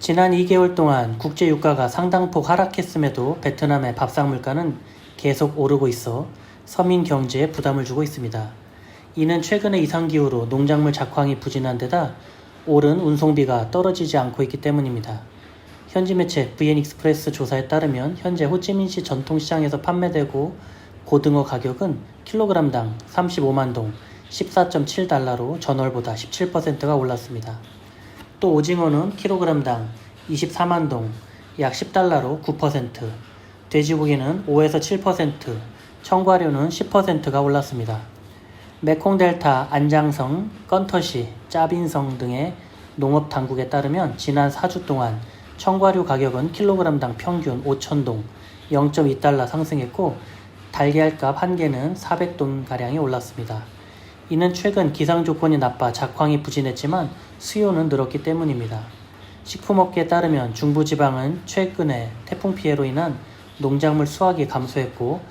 지난 2개월 동안 국제 유가가 상당폭 하락했음에도 베트남의 밥상 물가는 계속 오르고 있어 서민 경제에 부담을 주고 있습니다. 이는 최근의 이상기후로 농작물 작황이 부진한 데다 오른 운송비가 떨어지지 않고 있기 때문입니다. 현지 매체 VN 익스프레스 조사에 따르면 현재 호찌민시 전통시장에서 판매되고 고등어 가격은 킬로그램당 35만 동 14.7달러로 전월보다 17%가 올랐습니다. 또 오징어는 킬로그램당 24만 동, 약 10달러로 9%, 돼지고기는 5에서 7%, 청과류는 10%가 올랐습니다. 메콩델타, 안장성, 건터시, 짜빈성 등의 농업 당국에 따르면 지난 4주 동안 청과류 가격은 킬로그램당 평균 5,000동, 0.2달러 상승했고 달걀값 한 개는 400돈 가량이 올랐습니다. 이는 최근 기상 조건이 나빠 작황이 부진했지만 수요는 늘었기 때문입니다. 식품업계에 따르면 중부지방은 최근에 태풍 피해로 인한 농작물 수확이 감소했고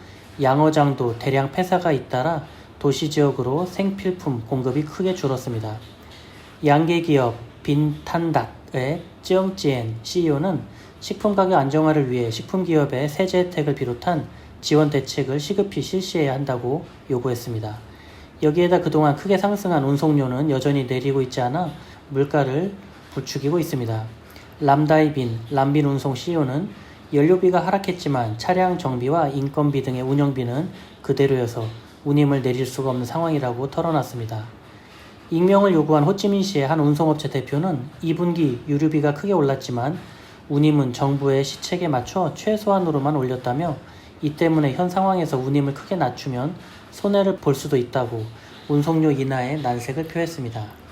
양어장도 대량 폐사가 잇따라 도시 지역으로 생필품 공급이 크게 줄었습니다. 양계 기업 빈탄닥의 찌영찌엔 CEO는 식품 가격 안정화를 위해 식품 기업의 세제 혜택을 비롯한 지원 대책을 시급히 실시해야 한다고 요구했습니다. 여기에다 그동안 크게 상승한 운송료는 여전히 내리고 있지 않아 물가를 부추기고 있습니다. 람다이빈, 람빈 운송 CEO는 연료비가 하락했지만 차량 정비와 인건비 등의 운영비는 그대로여서 운임을 내릴 수가 없는 상황이라고 털어놨습니다. 익명을 요구한 호찌민시의 한 운송업체 대표는 2분기 유류비가 크게 올랐지만 운임은 정부의 시책에 맞춰 최소한으로만 올렸다며 이 때문에 현 상황에서 운임을 크게 낮추면 손해를 볼 수도 있다고 운송료 인하에 난색을 표했습니다.